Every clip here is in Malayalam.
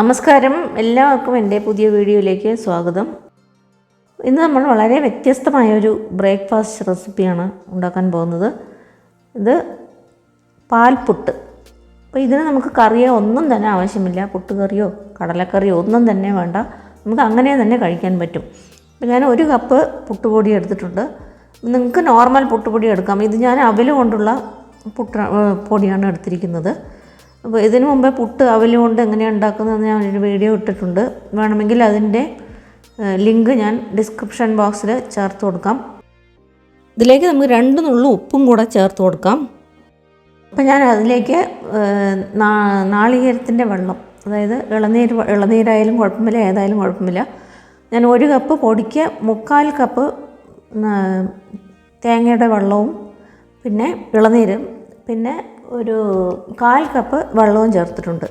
നമസ്കാരം. എല്ലാവർക്കും എന്റെ പുതിയ വീഡിയോയിലേക്ക് സ്വാഗതം. ഇന്ന് നമ്മൾ വളരെ വ്യത്യസ്തമായ ഒരു ബ്രേക്ക്ഫാസ്റ്റ് റെസിപ്പിയാണ് ഉണ്ടാക്കാൻ പോകുന്നത്. ഇത് പാൽപുട്ട്. അപ്പോൾ ഇതിന് നമുക്ക് കറിയോ ഒന്നും തന്നെ ആവശ്യമില്ല. പുട്ട് കറിയോ കടലക്കറിയോ ഒന്നും തന്നെ വേണ്ട. നമുക്ക് അങ്ങനെ തന്നെ കഴിക്കാൻ പറ്റും. അപ്പോൾ ഞാൻ ഒരു കപ്പ് പുട്ടുപൊടി എടുത്തിട്ടുണ്ട്. നിങ്ങൾക്ക് നോർമൽ പുട്ടുപൊടി എടുക്കാം. ഇത് ഞാൻ അവൽ കൊണ്ടുള്ള പുട്ട് പൊടിയാണ് എടുത്തിരിക്കുന്നത്. അപ്പോൾ ഇതിനു മുമ്പേ പുട്ട് അവൽ കൊണ്ട് എങ്ങനെയാണ് ഉണ്ടാക്കുന്നതെന്ന് ഞാൻ ഒരു വീഡിയോ ഇട്ടിട്ടുണ്ട്. വേണമെങ്കിൽ അതിന്റെ ലിങ്ക് ഞാൻ ഡിസ്ക്രിപ്ഷൻ ബോക്സിൽ ചേർത്ത് കൊടുക്കാം. ഇതിലേക്ക് നമുക്ക് രണ്ട് നുള്ളു ഉപ്പും കൂടെ ചേർത്ത് കൊടുക്കാം. അപ്പം ഞാൻ അതിലേക്ക് നാളികേരത്തിന്റെ വെള്ളം അതായത് ഇളനീര് ഇളനീരായാലും കുഴപ്പമില്ല ഏതായാലും കുഴപ്പമില്ല. ഞാൻ ഒരു കപ്പ് പൊടിക്ക് മുക്കാൽ കപ്പ് തേങ്ങയുടെ വെള്ളവും പിന്നെ ഇളനീരും പിന്നെ ഒരു കാൽ കപ്പ് വെള്ളവും ചേർത്തിട്ടുണ്ട്.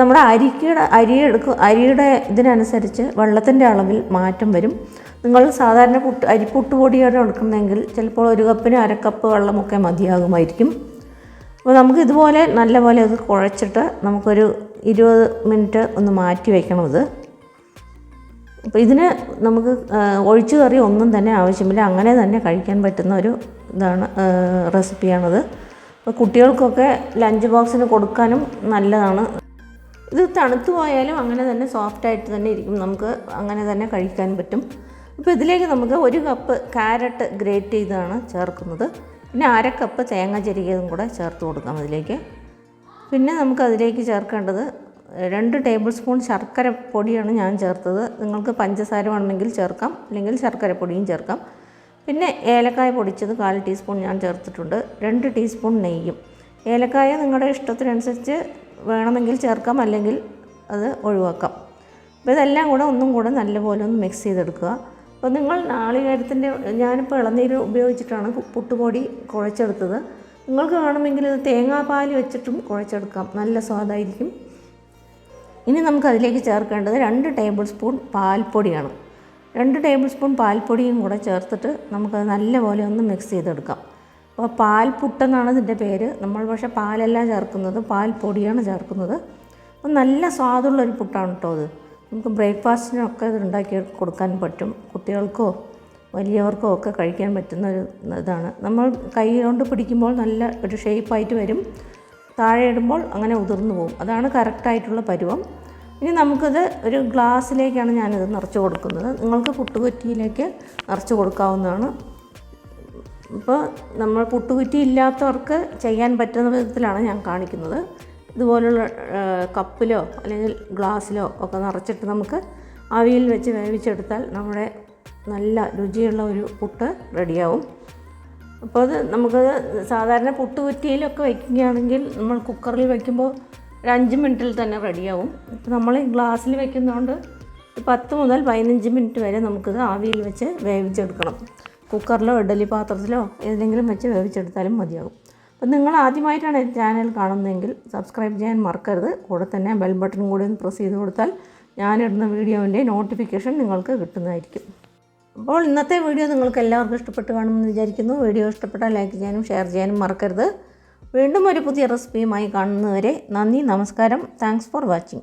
നമ്മുടെ അരിക്കയുടെ അരി എടുക്കും അരിയുടെ ഇതിനനുസരിച്ച് വെള്ളത്തിന്റെ അളവിൽ മാറ്റം വരും. നിങ്ങൾ സാധാരണ പുട്ട് അരിപ്പുട്ട് പൊടിയാണ് എടുക്കുന്നതെങ്കിൽ ചിലപ്പോൾ ഒരു കപ്പിന് അര കപ്പ് വെള്ളമൊക്കെ മതിയാകുമായിരിക്കും. അപ്പോൾ നമുക്ക് ഇതുപോലെ നല്ലപോലെ അത് കുഴച്ചിട്ട് നമുക്കൊരു ഇരുപത് മിനിറ്റ് ഒന്ന് മാറ്റി വയ്ക്കണം ഇത്. അപ്പോൾ ഇതിന് നമുക്ക് ഒഴിച്ചു കറി ഒന്നും തന്നെ ആവശ്യമില്ല. അങ്ങനെ തന്നെ കഴിക്കാൻ പറ്റുന്ന ഒരു ഇതാണ് റെസിപ്പിയാണത്. അപ്പോൾ കുട്ടികൾക്കൊക്കെ ലഞ്ച് ബോക്സിന് കൊടുക്കാനും നല്ലതാണ്. ഇത് തണുത്തു പോയാലും അങ്ങനെ തന്നെ സോഫ്റ്റായിട്ട് തന്നെ ഇരിക്കും. നമുക്ക് അങ്ങനെ തന്നെ കഴിക്കാൻ പറ്റും. അപ്പോൾ ഇതിലേക്ക് നമുക്ക് ഒരു കപ്പ് ക്യാരറ്റ് ഗ്രേറ്റ് ചെയ്താണ് ചേർക്കുന്നത്. പിന്നെ അര കപ്പ് തേങ്ങ ചെരുകിയതും കൂടെ ചേർത്ത് കൊടുക്കാം അതിലേക്ക്. പിന്നെ നമുക്ക് അതിലേക്ക് ചേർക്കേണ്ടത് രണ്ട് ടേബിൾ സ്പൂൺ ശർക്കര പൊടിയാണ് ഞാൻ ചേർത്തത്. നിങ്ങൾക്ക് പഞ്ചസാര വേണമെങ്കിൽ ചേർക്കാം. അല്ലെങ്കിൽ ശർക്കര പൊടിയും ചേർക്കാം. പിന്നെ ഏലക്കായ പൊടിച്ചത് കാൽ ടീസ്പൂൺ ഞാൻ ചേർത്തിട്ടുണ്ട്. രണ്ട് ടീസ്പൂൺ നെയ്യും. ഏലക്കായ നിങ്ങളുടെ ഇഷ്ടത്തിനനുസരിച്ച് വേണമെങ്കിൽ ചേർക്കാം അല്ലെങ്കിൽ അത് ഒഴിവാക്കാം. അപ്പോൾ ഇതെല്ലാം കൂടെ ഒന്നും കൂടെ നല്ലപോലെ ഒന്ന് മിക്സ് ചെയ്തെടുക്കുക. അപ്പോൾ നിങ്ങൾ നാളികേരത്തിന്റെ ഞാനിപ്പോൾ ഇളനീര് ഉപയോഗിച്ചിട്ടാണ് പുട്ടുപൊടി കുഴച്ചെടുത്തത്. നിങ്ങൾക്ക് വേണമെങ്കിൽ ഇത് തേങ്ങാപ്പാൽ വെച്ചിട്ടും കുഴച്ചെടുക്കാം. നല്ല സ്വാദായിരിക്കും. ഇനി നമുക്കതിലേക്ക് ചേർക്കേണ്ടത് രണ്ട് ടേബിൾ സ്പൂൺ പാൽപ്പൊടിയാണ്. രണ്ട് ടേബിൾ സ്പൂൺ പാൽപ്പൊടിയും കൂടെ ചേർത്തിട്ട് നമുക്കത് നല്ലപോലെ ഒന്ന് മിക്സ് ചെയ്തെടുക്കാം. അപ്പോൾ പാൽപുട്ടെന്നാണ് ഇതിന്റെ പേര്. നമ്മൾ പക്ഷേ പാലല്ല ചേർക്കുന്നത് പാൽപ്പൊടിയാണ് ചേർക്കുന്നത്. അപ്പോൾ നല്ല സ്വാദുള്ളൊരു പുട്ടാണ് കേട്ടോ അത്. നമുക്ക് ബ്രേക്ക്ഫാസ്റ്റിനൊക്കെ ഇത് ഉണ്ടാക്കി കൊടുക്കാൻ പറ്റും. കുട്ടികൾക്കോ വലിയവർക്കോ ഒക്കെ കഴിക്കാൻ പറ്റുന്ന ഒരു ഇതാണ്. നമ്മൾ കൈ കൊണ്ട് പിടിക്കുമ്പോൾ നല്ല ഒരു ഷേപ്പായിട്ട് വരും. താഴെ ഇടുമ്പോൾ അങ്ങനെ ഉതിർന്നു പോകും. അതാണ് കറക്റ്റായിട്ടുള്ള പരുവം. ഇനി നമുക്കിത് ഒരു ഗ്ലാസ്സിലേക്കാണ് ഞാനിത് നിറച്ച് കൊടുക്കുന്നത്. നിങ്ങൾക്ക് പുട്ടുകുറ്റിയിലേക്ക് നിറച്ച് കൊടുക്കാവുന്നതാണ്. ഇപ്പോൾ നമ്മൾ പുട്ടുകുറ്റി ഇല്ലാത്തവർക്ക് ചെയ്യാൻ പറ്റുന്ന വിധത്തിലാണ് ഞാൻ കാണിക്കുന്നത്. ഇതുപോലുള്ള കപ്പിലോ അല്ലെങ്കിൽ ഗ്ലാസ്സിലോ ഒക്കെ നിറച്ചിട്ട് നമുക്ക് അവിയിൽ വെച്ച് വേവിച്ചെടുത്താൽ നമ്മുടെ നല്ല രുചിയുള്ള ഒരു പുട്ട് റെഡിയാവും. അപ്പോൾ അത് നമുക്കത് സാധാരണ പുട്ടുകുറ്റിയിലൊക്കെ വയ്ക്കുകയാണെങ്കിൽ നമ്മൾ കുക്കറിൽ വയ്ക്കുമ്പോൾ ഒരു അഞ്ച് മിനിറ്റിൽ തന്നെ റെഡിയാവും. ഇപ്പോൾ നമ്മൾ ഗ്ലാസ്സിൽ വെക്കുന്നതുകൊണ്ട് പത്ത് മുതൽ പതിനഞ്ച് മിനിറ്റ് വരെ നമുക്കിത് ആവിയിൽ വെച്ച് വേവിച്ചെടുക്കണം. കുക്കറിലോ ഇഡലി പാത്രത്തിലോ ഏതെങ്കിലും വെച്ച് വേവിച്ചെടുത്താലും മതിയാകും അപ്പോൾ നിങ്ങൾ ആദ്യമായിട്ടാണ് ചാനൽ കാണുന്നതെങ്കിൽ സബ്സ്ക്രൈബ് ചെയ്യാൻ മറക്കരുത്. കൂടെ തന്നെ ബെൽ ബട്ടൺ കൂടി ഒന്ന് പ്രസ് ചെയ്ത് കൊടുത്താൽ ഞാനിടുന്ന വീഡിയോന്റെ നോട്ടിഫിക്കേഷൻ നിങ്ങൾക്ക് കിട്ടുന്നതായിരിക്കും. അപ്പോൾ ഇന്നത്തെ വീഡിയോ നിങ്ങൾക്ക് എല്ലാവർക്കും ഇഷ്ടപ്പെട്ട് കാണുമെന്ന് വിചാരിക്കുന്നു. വീഡിയോ ഇഷ്ടപ്പെട്ടാൽ ലൈക്ക് ചെയ്യാനും ഷെയർ ചെയ്യാനും മറക്കരുത്. വീണ്ടും ഒരു പുതിയ റെസിപ്പിയുമായി കാണുന്നവരെ നന്ദി നമസ്കാരം. Thanks for watching